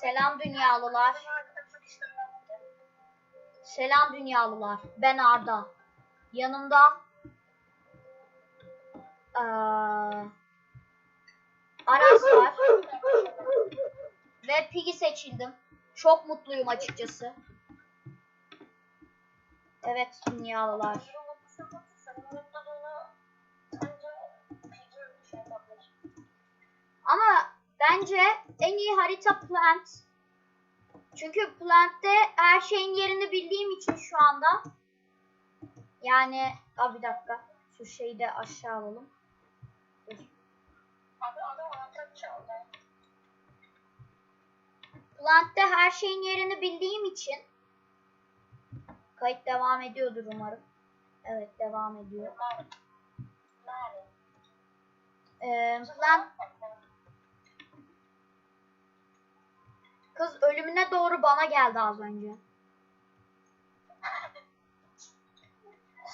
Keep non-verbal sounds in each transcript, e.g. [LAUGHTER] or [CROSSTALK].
Selam dünyalılar. Selam dünyalılar. Ben Arda. Yanımda eee, Aras var ve Piggy seçildim. Çok mutluyum açıkçası. Evet dünyalılar. Ama bence en iyi harita Plant. Çünkü Plant'te her şeyin yerini bildiğim için şu anda. Yani, Aa, bir dakika. Şu şeyi de aşağı alalım. Plant'te her şeyin yerini bildiğim için kayıt devam ediyordur umarım. Evet devam ediyor. Ee, Plant kız ölümüne doğru bana geldi az önce.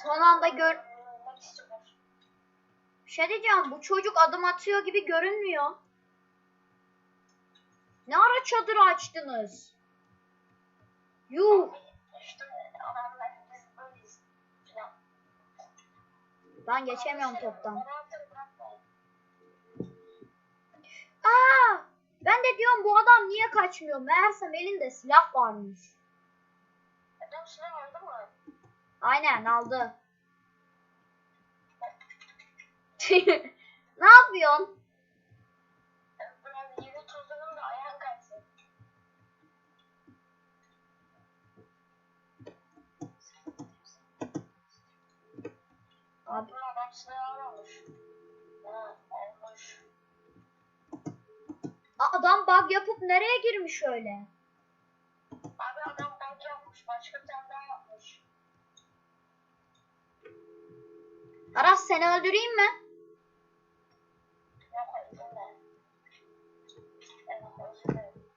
Son anda gör... Bir şey diyeceğim bu çocuk adım atıyor gibi görünmüyor. Ne ara çadır açtınız? Yuh. Ben geçemiyorum toptan. Aa! Ben de diyorum bu adam niye kaçmıyor? Meğersem elinde silah varmış. Aynen aldı. [LAUGHS] ne yapıyorsun? Abi, a- adam bug yapıp nereye girmiş öyle? Abi adam bence yapmış. Başka bir tane daha yapmış. Aras seni öldüreyim mi? Yok o izin Evet özür dilerim.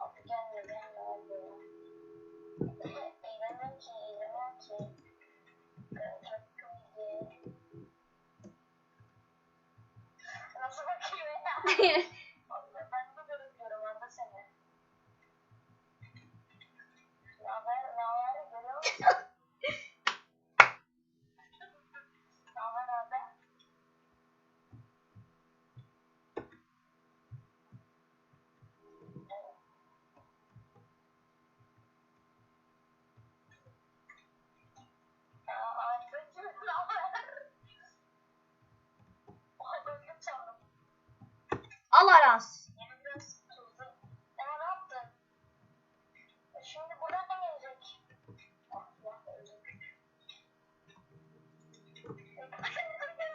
Abi gelmiyor gelmiyor olmuyor. Eğlenemem ki eğlenemem ki. Ee, Çok komikti. Nasıl bakıyor ya? Allah, ben de görünmüyorum orada seni. Ne haber? Ne haber? Görüyor musun? Ne haber abi? Aa, Aybacım, ne haber? Ay, öldüm sandım. Al Aras. Yeni biraz tuzlu. Ama ne yaptın? E, Şimdi buradan ne gelecek? Ah, ya, öldüm.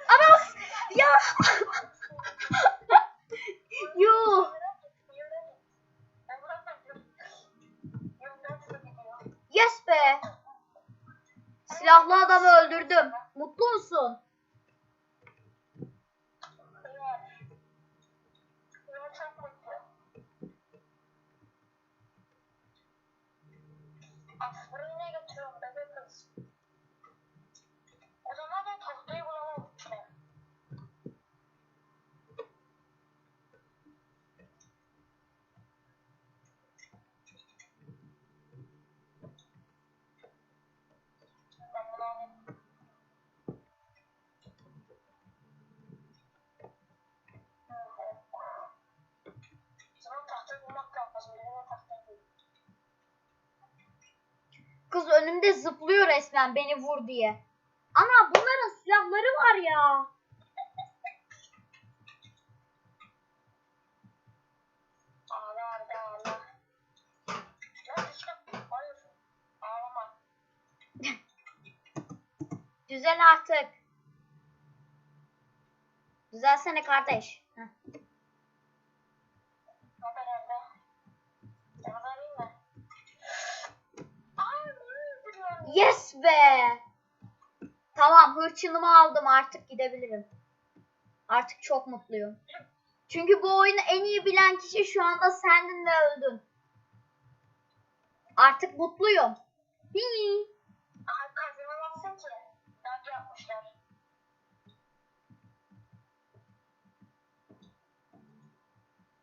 Aras! Ya! I'm a full negative because Kız önümde zıplıyor resmen beni vur diye. Ana bunların silahları var ya. [LAUGHS] Düzel artık. Düzelsene kardeş. Heh. Haber Arda. Sana vereyim mi? Ay bunu öldürüyorum. Yes be. Tamam hırçınımı aldım artık gidebilirim. Artık çok mutluyum. Çünkü bu oyunu en iyi bilen kişi şu anda sendin ve öldün. Artık mutluyum. Hii. Kazanamazsın.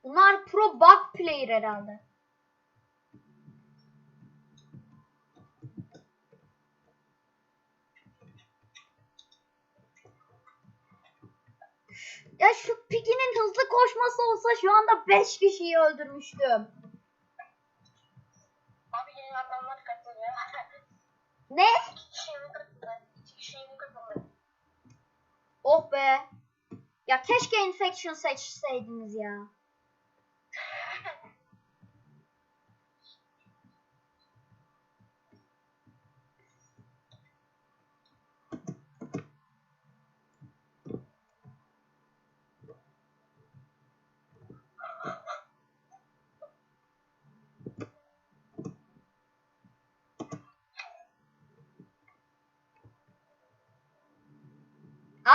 Bunlar pro bug player herhalde. Şu Piggy'nin hızlı koşması olsa şu anda 5 kişiyi öldürmüştüm. Abi yeni adamlar katılıyor. Ne? İki kişi yeni katıldı. İki kişi yeni katıldı. Oh be. Ya keşke infection seçseydiniz ya.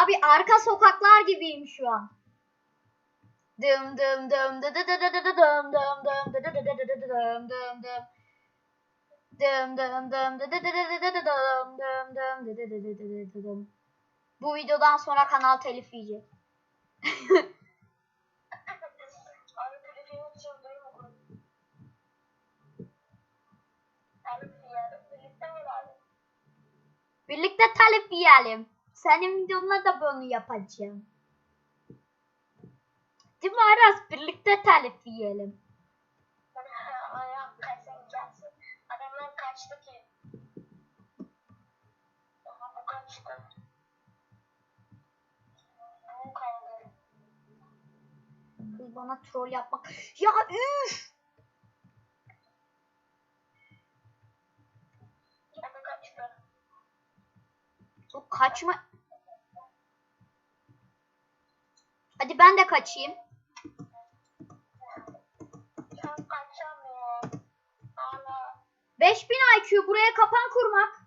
Abi arka sokaklar gibiyim şu an. Dım dım dım dı dı dı dı dı dı dım dım dım dı dı dı dı dı dı dım dım dım. Dım dım dım dı dı dı dı dı dı dım dım dım dı dı dı dı dı dı dım. Bu videodan sonra kanal telif yiyecek. Birlikte telif yiyelim. Senin videonla da bunu yapacağım. Değil mi Aras? Birlikte telif yiyelim. Kız bana troll yapmak. Ya üf! O kaçma... Hadi ben de kaçayım. Hala. 5000 IQ buraya kapan kurmak.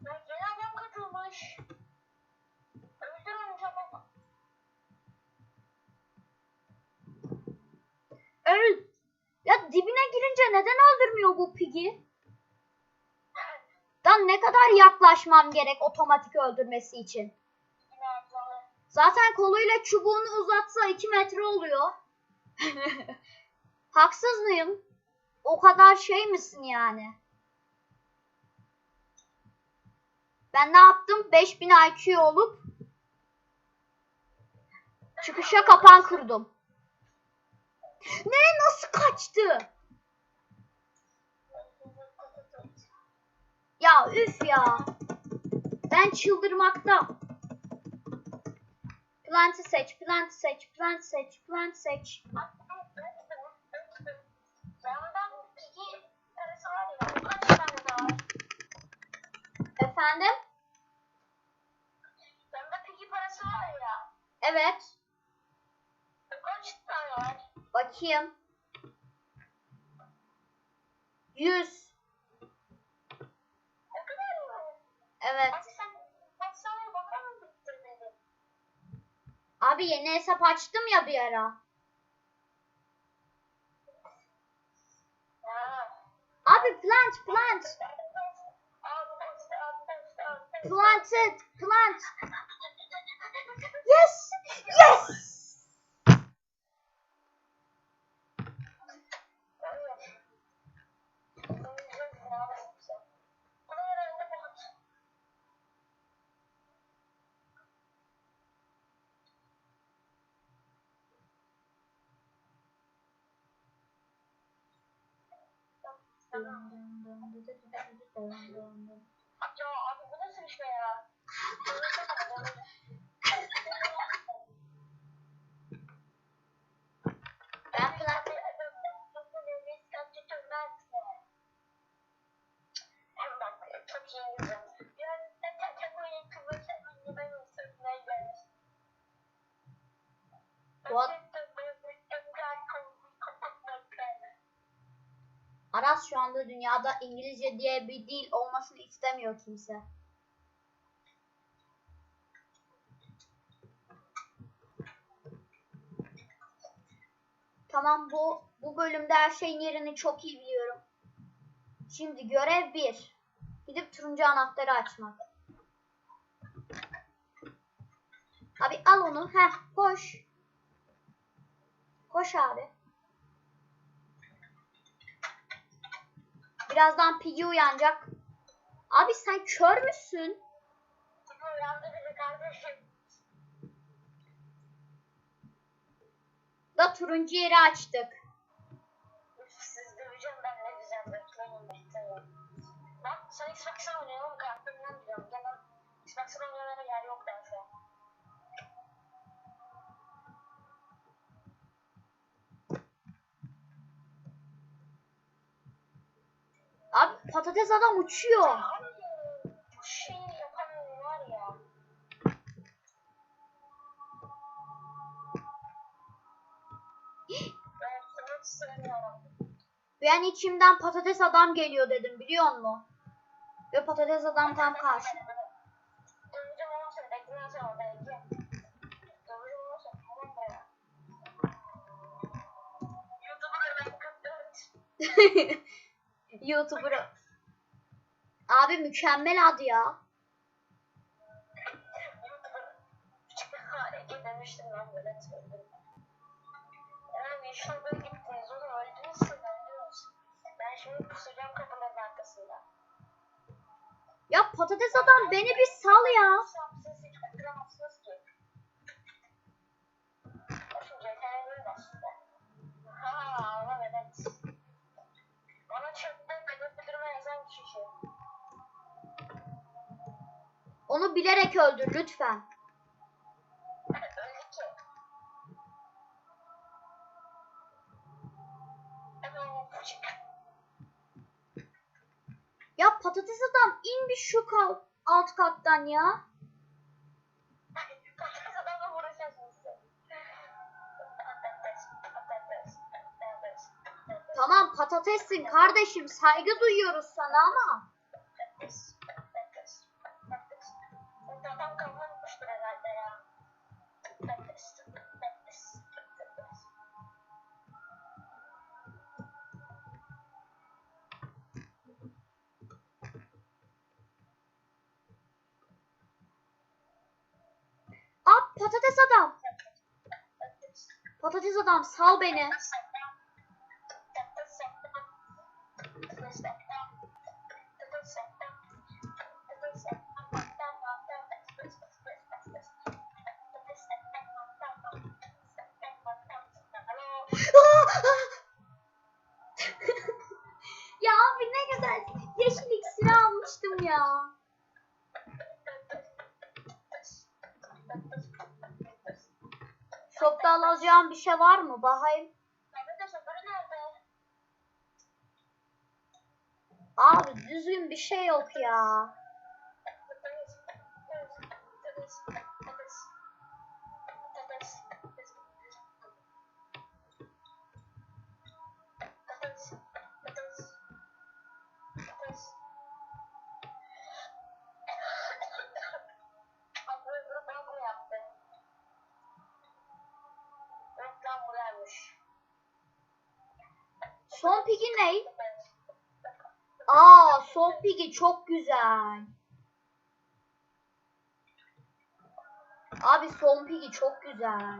Yeni adam katılmış. Öldür onu çabuk. Öl. Ya dibine girince neden öldürmüyor bu Piggy? Dan ne kadar yaklaşmam gerek otomatik öldürmesi için. Zaten koluyla çubuğunu uzatsa 2 metre oluyor. [LAUGHS] Haksız mıyım? O kadar şey misin yani? Ben ne yaptım? 5000 IQ olup çıkışa kapan kurdum. Ne? Nasıl kaçtı? Ya üf ya. Ben çıldırmakta. Plant'ı seç, plant'ı seç, plant'ı seç, plant'ı seç. Efendim? Bende pigi parası var ya. Evet. Kaç tane var? Bakayım. 100. yeni hesap açtım ya bir ara. Abi plant, plant. Planted, plant. Yes. Amca abi bu nasıl bir şey ya? ben planda çok iyi yüzüm. Yani tek oyun kıvırsa ben de ben o sırtına gelmiştim. What? Aras şu anda dünyada İngilizce diye bir dil olmasını istemiyor kimse. Tamam bu bu bölümde her şeyin yerini çok iyi biliyorum. Şimdi görev 1. Gidip turuncu anahtarı açmak. Abi al onu. Heh koş. Koş abi. Birazdan Piggy uyanacak. Abi sen kör müsün? Da turuncu yeri açtık. Sen Xbox'a oynuyorum kartımdan diyorum. Genel Xbox'a oynayanlara yer yok ben şu an. Patates adam uçuyor. Ya. Ben içimden patates adam geliyor dedim biliyor musun? Ve patates adam tam karşı. [LAUGHS] Döveceğim oğlum seni bekleyin sen orada bekle. Döveceğim oğlum seni tamam buraya. YouTube'da ben 44. YouTuber. Abi mükemmel adı ya. Demiştim ben böyle söyledim. Yani şurada gittiniz oğlum öldünüz siz öldünüz. Ben şimdi pusacağım kapıların arkasında. Ya patates adam beni bir sal ya. Ha evet. Bana chatte bedel bildirme yazan kişi. Onu bilerek öldür lütfen. Ya patates adam in bir şu kal alt kattan ya. Tamam patatessin kardeşim saygı duyuyoruz sana ama. Adam sal beni. ya abi ne güzel yeşil iksiri almıştım ya. Shop'ta alacağım bir şey var mı? Bakayım. Abi düzgün bir şey yok ya. Son pigi ne? Aa son pigi çok güzel. Abi son pigi çok güzel.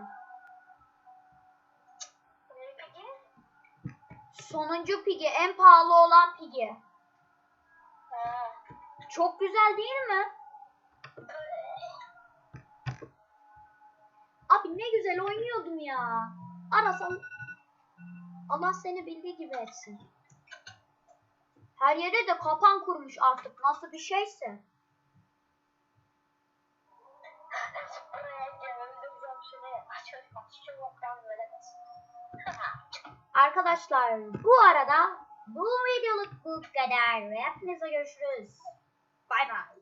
Sonuncu pigi en pahalı olan pigi. Çok güzel değil mi? Abi ne güzel oynuyordum ya. Arasam Allah seni bildiği gibi etsin. Her yere de kapan kurmuş artık. Nasıl bir şeyse. Arkadaşlar bu arada bu videoluk bu kadar. Hepinize görüşürüz. Bay bay.